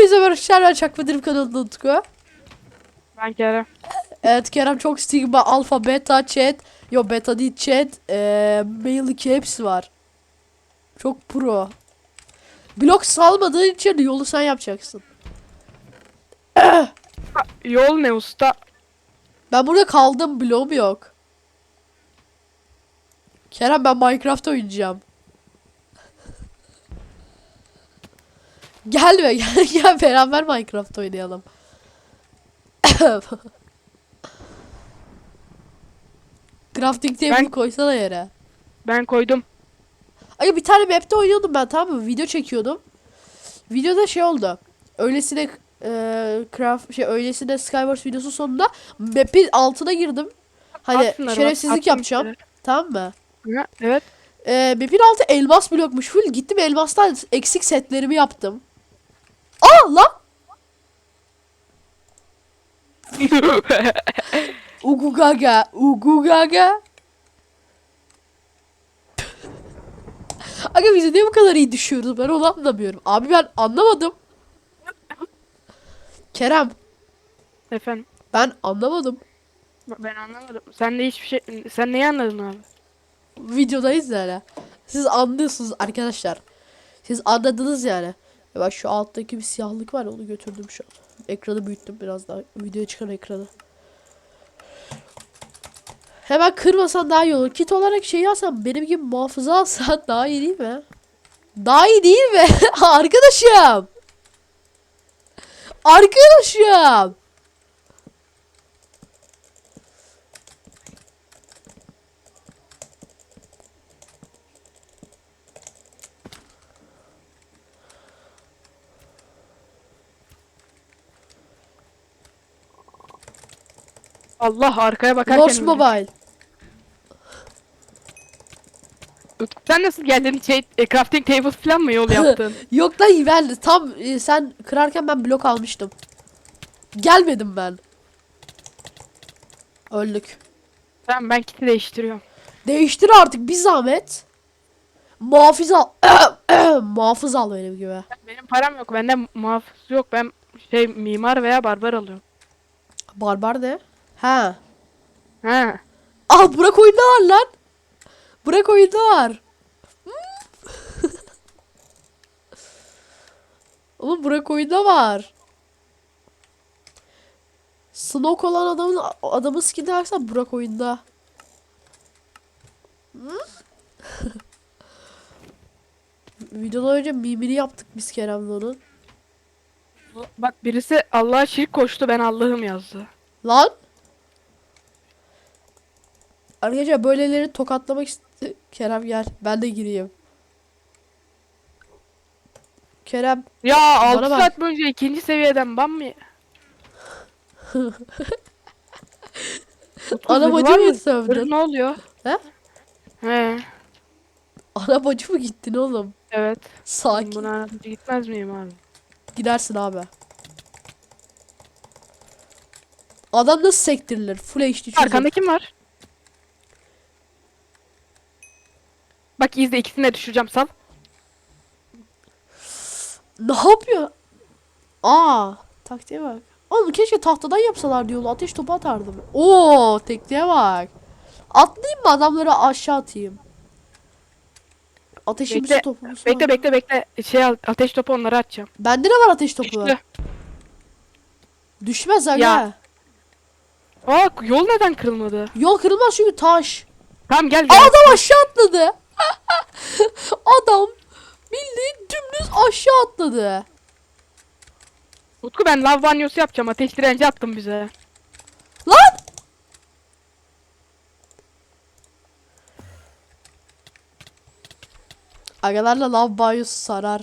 Hepinize merhaba ben Çakmadir'im kanalında Utku. Ben Kerem. Evet Kerem çok Stigma, Alpha, Beta, Chat. Yo Beta değil Chat. Ee, Mail 2 hepsi var. Çok pro. Blok salmadığın için yolu sen yapacaksın. Yol ne usta? Ben burada kaldım bloğum yok. Kerem ben Minecraft oynayacağım. Gelme gel gel beraber Minecraft oynayalım. Crafting table Ben- koysana yere. Ben koydum. Ay bir tane map'te oynuyordum ben tamam mı? Video çekiyordum. Videoda şey oldu. Öylesine e, craft şey öylesine Skywars videosu sonunda map'in altına girdim. Hani bak, şerefsizlik attım yapacağım. içeri. Tamam mı? Evet. E, map'in altı elmas blokmuş. Full gittim elmastan eksik setlerimi yaptım. Aa lan! Ugugaga, ugugaga. Aga biz niye bu kadar iyi düşüyoruz? Ben onu anlamıyorum. Abi ben anlamadım. Kerem, Efendim. ben anlamadım. Ben anlamadım. Sen de hiçbir şey... Sen neyi anladın abi? Videodayız yani. Siz anlıyorsunuz arkadaşlar. Siz anladınız yani. Ya bak şu alttaki bir siyahlık var onu götürdüm şu an. Ekranı büyüttüm biraz daha. Videoya çıkan ekranı. Hemen kırmasan daha iyi olur. Kit olarak şey alsan benim gibi muhafıza alsan daha iyi değil mi? Daha iyi değil mi? Arkadaşım. Arkadaşım. Allah arkaya bakarken... Lost. Mobile. Sen nasıl geldin? Şey, e, crafting table falan mı yol yaptın? Yok lan ben tam e, sen kırarken ben blok almıştım. Gelmedim ben. Öldük. tamam ben kiti değiştiriyorum. Değiştir artık bir zahmet. Muhafız al. Muhafız al benim gibi. Benim param yok. Bende muhafız yok. Ben şey mimar veya barbar alıyorum. Barbar ne? Ha. Ha. Aa Burak oyunda var lan. Burak oyunda var. Oğlum Burak oyunda var. Snoke olan adamın adamın skin'e baksana Burak oyunda. Videodan önce mimini yaptık biz Kerem'le onun. Bak birisi Allah'a şirk koştu ben Allah'ım yazdı. Lan! Arkadaşlar böyleleri tokatlamak isti... Kerem gel. Ben de gireyim. Kerem. Ya 6 Bana bak. saat boyunca ikinci seviyeden ban mı? Ana bacı mı sövdün? Ne oluyor? He? He. Ana bacı mı gittin oğlum? Evet. Sakin. Buna anlatıcı gitmez miyim abi? Gidersin abi. Adam nasıl sektirilir? Full HD çözüm. Arkanda kim var? Bak izle ikisini de düşüreceğim sal. Ne yapıyor? Aa, taktiğe bak. Oğlum keşke tahtadan yapsalar diyor. Ateş topu atardım. Oo, tekniğe bak. Atlayayım mı adamları aşağı atayım? Ateşimizi Bekle, topumuzu Bekle var. bekle bekle. Şey al, ateş topu onları atacağım. Bende ne var ateş topu? Düştü. Düşmez aga. Ya. Aa yol neden kırılmadı? Yol kırılmaz çünkü taş. Tamam gel gel. adam aşağı atladı. adam bildiğin dümdüz aşağı atladı. Utku ben lav banyosu yapacağım. Ateş direnci attım bize. Lan! Agalarla lav banyosu sarar.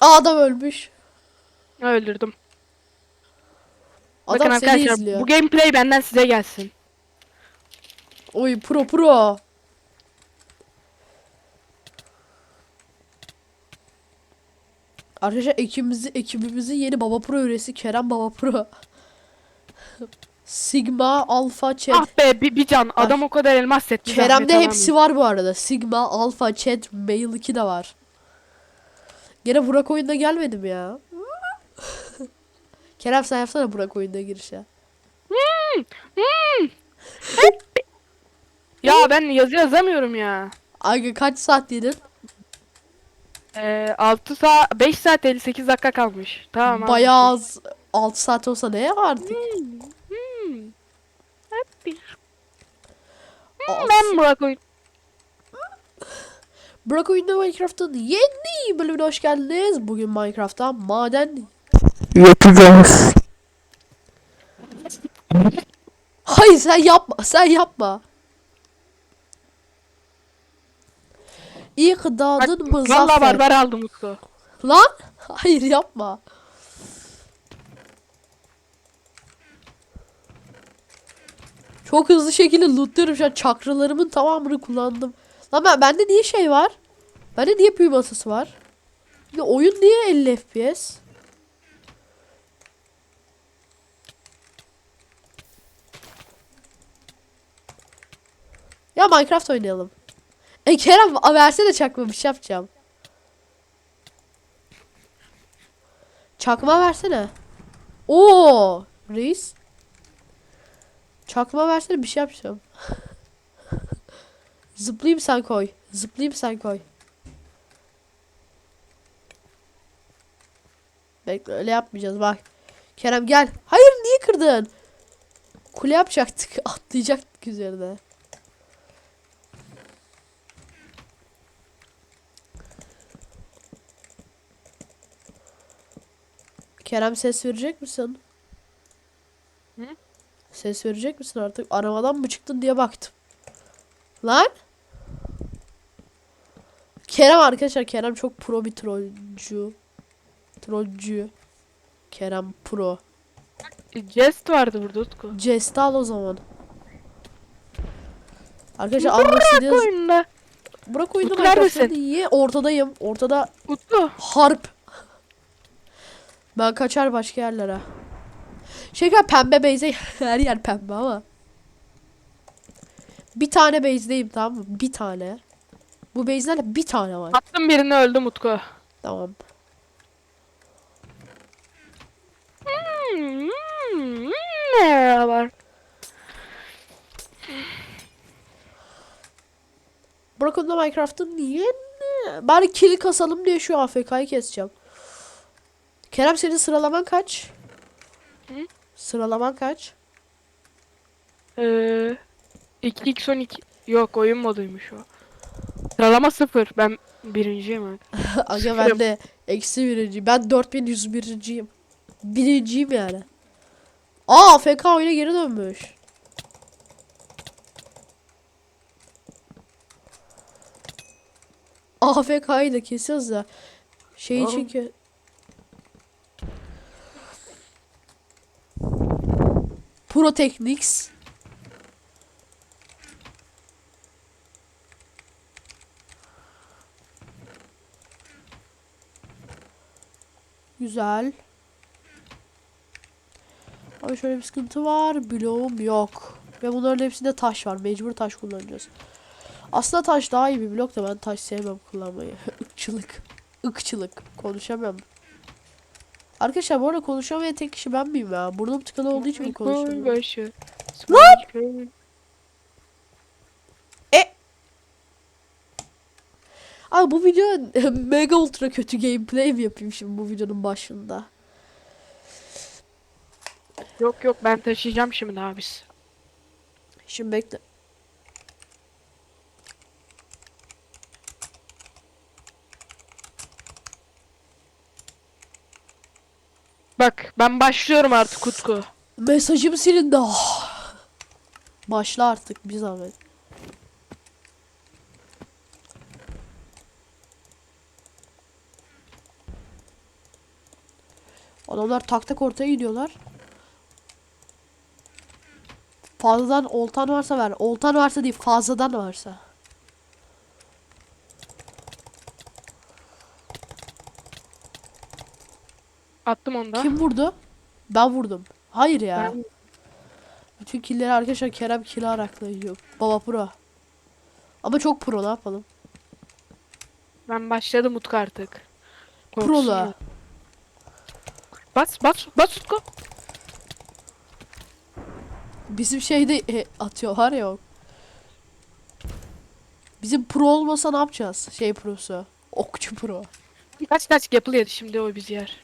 Adam ölmüş. Öldürdüm. Adam Bakın seni arkadaşlar izliyor. bu gameplay benden size gelsin. Oy pro pro. Arkadaşlar ekibimizi, ekibimizin yeni Baba Pro üyesi Kerem Baba Pro. Sigma, Alpha, Chat. Ah be bir, bir can. Adam o kadar elmas setmiş. Kerem'de hepsi var bu arada. Sigma, Alpha, Chat, Mail 2 de var. Gene Burak oyunda gelmedim ya. Kerem sen yapsana Burak oyunda girişe. Ya ben yazı yazamıyorum ya. Aga kaç saat dedin? Ee, 6 saat 5 saat 58 dakika kalmış. Tamam. Bayağı az. 6 saat olsa ne yapardık? Hmm. Happy. As- Ben Burak oyun. Burak oyunda Minecraft'ın yeni bölümüne hoş geldiniz. Bugün Minecraft'ta maden yapacağız. Hayır sen yapma. Sen yapma. İlk dağdın mı Valla zafer? barbar aldım Utku. Lan. Hayır yapma. Çok hızlı şekilde lootluyorum şu an çakralarımın tamamını kullandım. Lan ben, bende niye şey var? Bende niye büyü masası var? Ya oyun niye 50 FPS? Ya Minecraft oynayalım. E Kerem versene çakma bir şey yapacağım. Çakma versene. Oo, reis. Çakma versene bir şey yapacağım. Zıplayayım sen koy. Zıplayayım sen koy. Bekle öyle yapmayacağız bak. Kerem gel. Hayır niye kırdın? Kule yapacaktık. Atlayacaktık üzerine. Kerem ses verecek misin? Hı? Ses verecek misin artık? Arabadan mı çıktın diye baktım. Lan? Kerem arkadaşlar Kerem çok pro bir trollcu. Trollcu. Kerem pro. Jest vardı burada Utku. Jest al o zaman. Arkadaşlar almak oyunda. Bırak oyunu Utku Minecraft'ı neredesin? Ortadayım. Ortada Utku. harp. Ben kaçar başka yerlere. Şeker pembe beyze her yer pembe ama. Bir tane base'deyim tamam mı? Bir tane. Bu base'lerle bir tane var. Attım birini öldüm Utku. Tamam. Hmm, hmm, ne var? Minecraft'ın niye? Bari kill kasalım diye şu AFK'yı keseceğim. Kerem senin sıralaman kaç? Hı? Sıralaman kaç? Ee, 2 x 12. Yok oyun moduymuş o. Sıralama 0. Ben birinciyim abi. Aga ben de eksi birinci. Ben 4101'ciyim. Birinciyim yani. Aa AFK oyuna geri dönmüş. AFK'yı da kesiyoruz da. Şey Oğlum. çünkü. Pro Techniques. Güzel. Ama şöyle bir sıkıntı var. Bloğum yok. Ve bunların hepsinde taş var. Mecbur taş kullanacağız. Aslında taş daha iyi bir blok da ben taş sevmem kullanmayı. Ikçılık. Ikçılık. Konuşamıyorum. Arkadaşlar bu arada konuşamayan tek kişi ben miyim ya? Burnum tıkalı olduğu için mi konuşamıyorum? Başı. Lan! Abi bu video mega ultra kötü gameplay mi yapayım şimdi bu videonun başında? Yok yok ben taşıyacağım şimdi abis. Şimdi bekle. Bak ben başlıyorum artık Utku. Mesajım silindi. Ah. Başla artık bir zahmet. Adamlar tak tak ortaya gidiyorlar. Fazladan oltan varsa ver. Oltan varsa değil fazladan varsa. Attım onu da. Kim vurdu? Ben vurdum. Hayır ya. Ben- Bütün killeri arkadaşlar Kerem kill arakla yiyor. Baba pro. Ama çok pro ne yapalım. Ben başladım Utku artık. Korksun. Bas bas bas Utku. Bizim şeyde e, atıyor var ya. Bizim pro olmasa ne yapacağız? Şey prosu. Okçu pro. Kaç kaç yapılıyordu şimdi o biz yer.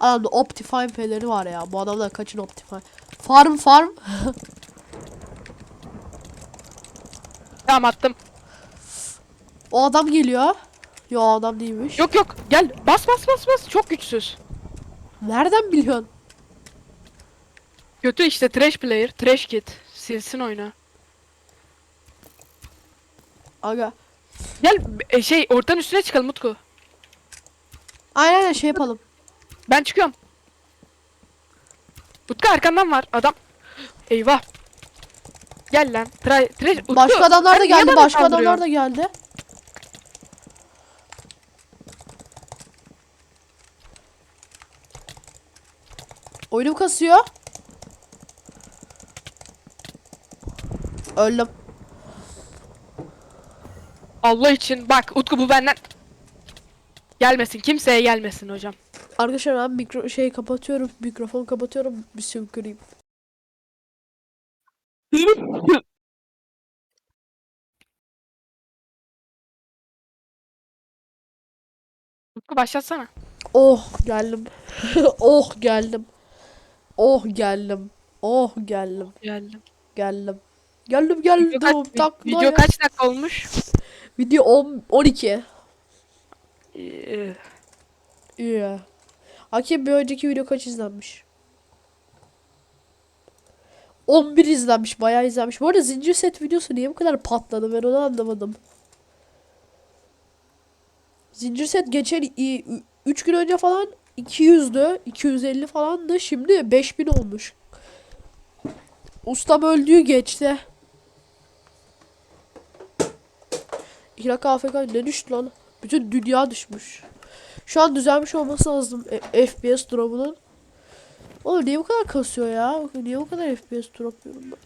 Adamda Optifine feleri var ya. Bu adamlar kaçın Optifine. Farm farm. Tamam attım. O adam geliyor. Yo o adam değilmiş. Yok yok gel bas bas bas bas çok güçsüz. Nereden biliyorsun? Kötü işte trash player trash kit. Silsin oyunu. Aga. Gel e, şey ortanın üstüne çıkalım Utku. Aynen aynen şey yapalım. Ben çıkıyorum. Utku arkandan var adam. Eyvah. Gel lan. Tra trash Utku. Başka adamlar da sen niye geldi. bana Başka adamlar saldırıyorsun? da geldi. Oyunum kasıyor. Öldüm. Allah için bak Utku bu benden. Gelmesin kimseye gelmesin hocam. Arkadaşlar ben mikro şey kapatıyorum. Mikrofon kapatıyorum. Bir sümküreyim. Başlatsana. Oh geldim. oh geldim. Oh geldim. Oh geldim. Geldim. Geldim. Geldim geldim. Video kaç, taklaya. video kaç dakika olmuş? Video 10 12. Ee, İyi. Hakim bir önceki video kaç izlenmiş? 11 izlenmiş. Bayağı izlenmiş. Bu arada zincir set videosu niye bu kadar patladı ben onu anlamadım. Zincir set geçen 3 gün önce falan 200'dü. 250 falandı. Şimdi 5000 olmuş. Ustam öldüğü geçti. İrak AFK ne düştü lan? Bütün dünya düşmüş. Şu an düzelmiş olması lazım e, FPS drop'unun. Oğlum niye bu kadar kasıyor ya? Niye bu kadar FPS drop yiyorum ben?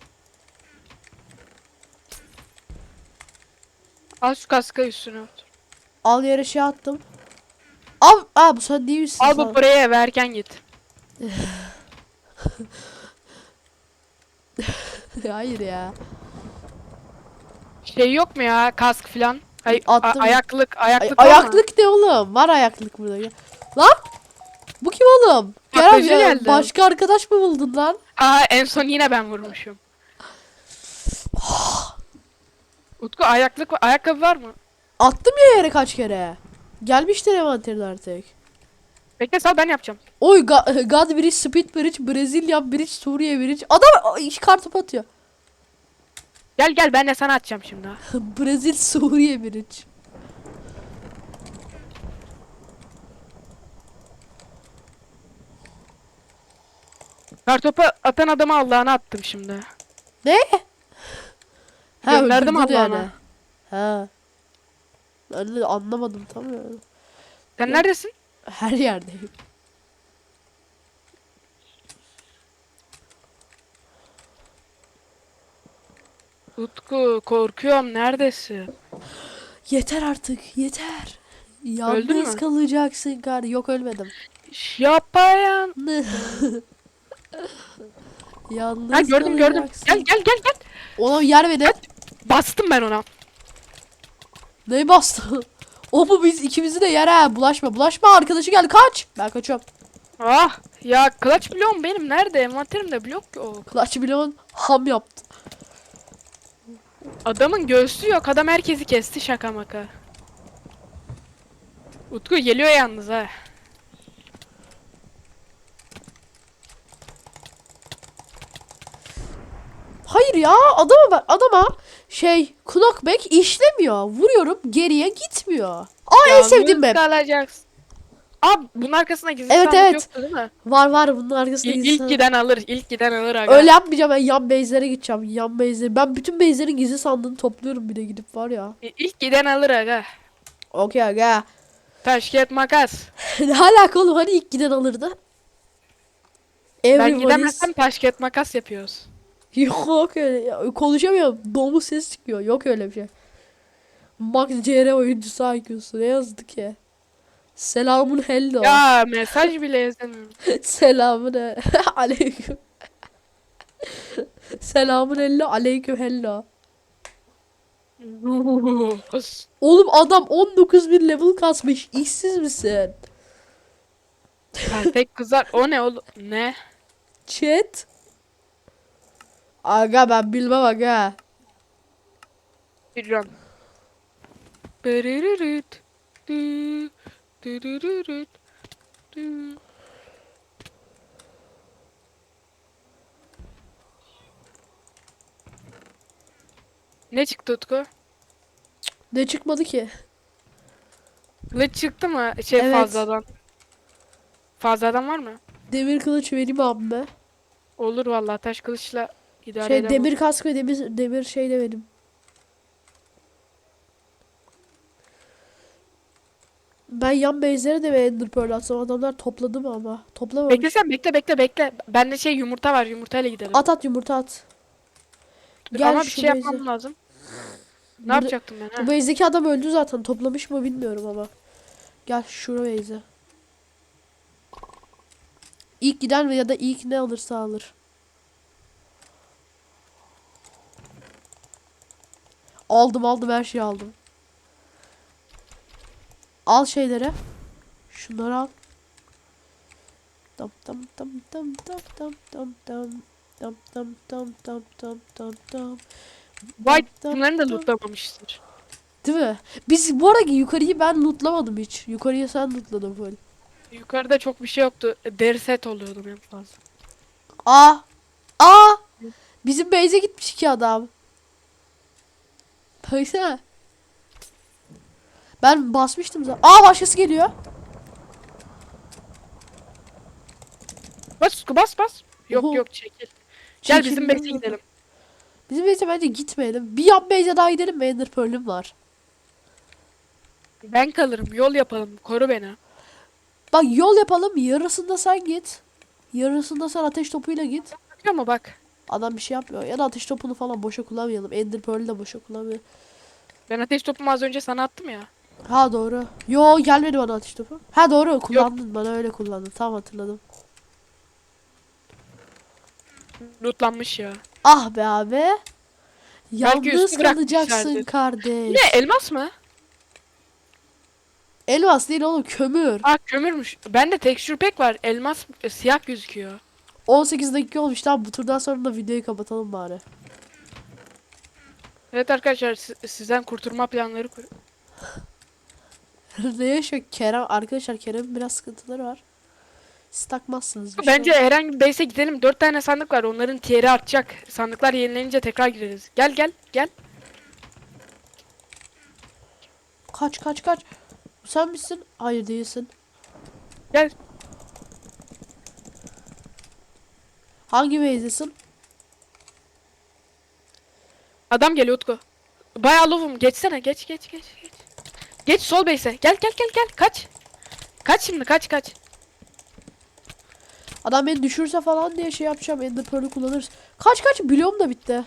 al şu kaska üstüne otur. Al yere şey attım. Al, aa bu sen değil misin? Al bu parayı verken git. Hayır ya. Şey yok mu ya kask filan? Ay, Attım. ayaklık Ay, ayaklık mı? ayaklık ne oğlum? Var ayaklık burada. Gel. Lan! Bu kim oğlum? Kerem ya, geldi. başka arkadaş mı buldun lan? Aa en son yine ben vurmuşum. Utku ayaklık ayakkabı var mı? Attım ya yere kaç kere. Gelmiştir envanterin artık. Bekle sal ben yapacağım. Oy God Bridge, Speed Bridge, Brezilya Bridge, Suriye Bridge. Adam iki kartop atıyor. Gel gel ben de sana atacağım şimdi. ha. Brezil Suriye Bridge. Kartopu atan adamı Allah'ına attım şimdi. Ne? Ha, Gönderdim öldürdün Allah'ına. Ha. De anlamadım tam ya. Sen neredesin? Her yerdeyim. Utku korkuyorum neredesin? Yeter artık yeter. Yalnız mü? kalacaksın kar. Yok ölmedim. Yapayan. Yalnız Ha gördüm gördüm. kalacaksın. Gel gel gel gel. Ona yer verin. Bastım ben ona. Neyi bastı? o bu biz ikimizi de yer ha. Bulaşma bulaşma arkadaşı geldi kaç. Ben kaçıyorum. Ah ya clutch bloğum benim nerede? Envanterimde blok yok. Clutch Bilon ham yaptı. Adamın göğsü yok. Adam herkesi kesti şaka maka. Utku geliyor yalnız ha. Hayır ya adama bak adama şey knockback işlemiyor. Vuruyorum geriye gitmiyor. Aa en sevdiğim map. Yalnız kalacaksın. Abi bunun arkasında gizli Evet, sandık evet. yoktu değil mi? Var var bunun arkasında İlk, gizli ilk sandık. giden alır. ilk giden alır aga. Öyle yapmayacağım ben yan base'lere gideceğim. Yan base'lere. Ben bütün base'lerin gizli sandığını topluyorum bir de gidip var ya. İ- İlk giden alır aga. Okey aga. Taş kağıt makas. ne alaka oğlum hani ilk giden alırdı? Ben Everybody's... gidemezsem taş kağıt makas yapıyoruz. Yok öyle. Ya, konuşamıyorum. Domuz ses çıkıyor. Yok öyle bir şey. Max CR oyuncusu IQ'su. Ne yazdı ki? Selamun hello. Ya mesaj bile yazamıyorum. Selamun aleyküm. Selamun hello. Aleyküm hello. Oğlum adam 19 bin level kasmış. İşsiz misin? Tek kızar. O ne oğlum? Ne? Chat. Aga ben bilmem aga. Hidran. Bırırırıt. Dü, dürürürüt. Ne çıktı Utku? Ne çıkmadı ki? Kılıç çıktı mı? Şey Evet. fazladan. Fazladan var mı? Demir kılıç vereyim abime. Olur vallahi taş kılıçla idare Şey edemem. demir kask ve demir demir şey de benim. Yan base'lere de ender pearl atsam adamlar topladı mı ama? Toplamamış. Bekle sen bekle bekle bekle. Bende şey yumurta var yumurtayla gidelim. At at yumurta at. gel Ama bir şey base'e. yapmam lazım. Ne Burada- yapacaktım ben ha? Bu base'deki adam öldü zaten. Toplamış mı bilmiyorum ama. Gel şura base'e. İlk giden ya da ilk ne alırsa alır. Aldım aldım her şeyi aldım. Al şeyleri. Şunları al. Tam tam tam tam tam tam tam tam tam tam tam tam tam tam tam White tam, bunların da lootlamamıştır. Değil mi? Biz bu arada yukarıyı ben lootlamadım hiç. Yukarıyı sen lootladın full. Yukarıda çok bir şey yoktu. Deri set oluyordum en fazla. Aa! Aa! Bizim base'e gitmiş ki adam. Baksana. Ben basmıştım zaten. Aa başkası geliyor. Bas bas bas. Yok Oho. yok çekil. Gel bizim base'e gidelim. Bizim base'e bence gitmeyelim. Bir yan base'e daha gidelim. mi? Ender Pearl'üm var. Ben kalırım. Yol yapalım. Koru beni. Bak yol yapalım. Yarısında sen git. Yarısında sen ateş topuyla git. Bakıyor mu bak. Adam bir şey yapmıyor. Ya da ateş topunu falan boşa kullanmayalım. Ender Pearl'ü de boşa kullanmayalım. Ben ateş topumu az önce sana attım ya. Ha doğru. Yo gelmedi bana ateş topu. Ha doğru kullandın bana öyle kullandın. Tamam hatırladım. Lootlanmış ya. Ah be abi. Yalnız kalacaksın kardeş. Ne elmas mı? Elmas değil oğlum kömür. Aa kömürmüş. Bende texture pack var. Elmas e, siyah gözüküyor. 18 dakika olmuş tamam bu turdan sonra da videoyu kapatalım bari. Evet arkadaşlar si- sizden kurtulma planları kur. Ne yaşıyor Kerem? Arkadaşlar Kerem'in biraz sıkıntıları var. Siz takmazsınız. bir şey Bence herhangi bir base'e gidelim. 4 tane sandık var. Onların tieri artacak. Sandıklar yenilenince tekrar gireriz. Gel gel gel. Kaç kaç kaç. Sen misin? Hayır değilsin. Gel. Hangi base'desin? Adam geliyor Utku. Bayağı lovum. Geçsene. Geç geç geç geç. Geç sol base'e. Gel gel gel gel. Kaç. Kaç şimdi kaç kaç. Adam beni düşürse falan diye şey yapacağım. Ender Pearl'ü kullanırız. Kaç kaç biliyorum da bitti.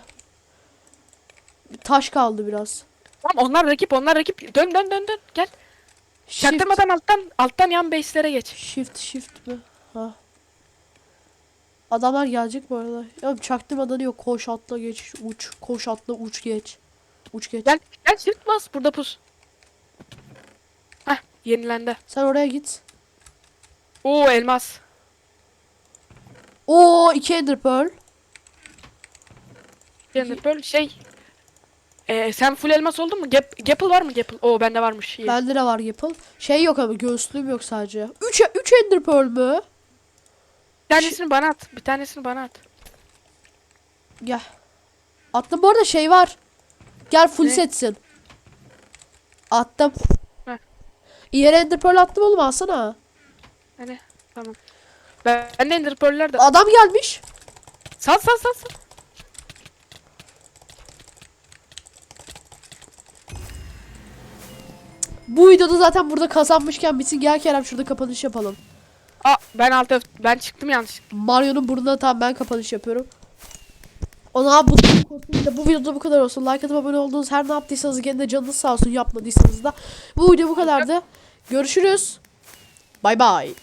Bir Taş kaldı biraz. Tamam onlar rakip onlar rakip. Dön dön dön dön. Gel. Shift. Çaktırmadan alttan alttan yan base'lere geç. Shift shift mi? Ha. Adamlar gelecek bu arada. Ya çaktırmadan yok. Koş atla geç. Uç. Koş atla uç geç. Uç geç. Gel gel shift bas burada pus. Yenilendi. Sen oraya git. Oo elmas. Oo iki Ender Pearl. Yani böyle şey. Ee, sen full elmas oldun mu? Gap, Gapple var mı Gapple? Oo bende varmış. İyi. Bende de var yapıl. Şey yok ama göğüslüğüm yok sadece. 3 3 Ender Pearl mü? Bir tanesini bana at. Bir tanesini bana at. Gel. Attım bu arada şey var. Gel full Ne? setsin. Attım. Yere Ender Pearl attım oğlum alsana. Hani tamam. Ben, ben de ender pearl'ler de. Adam gelmiş. Sal sal sal sal. Bu videoda zaten burada kazanmışken bitsin. Gel Kerem şurada kapanış yapalım. Aa ben alt F- ben çıktım yanlış. Mario'nun burnuna tam ben kapanış yapıyorum. O zaman bu, bu videoda bu kadar olsun. Like atıp abone olduğunuz her ne yaptıysanız gene de canınız sağ olsun yapmadıysanız da. Bu video bu kadardı. Görüşürüz. Bay bay.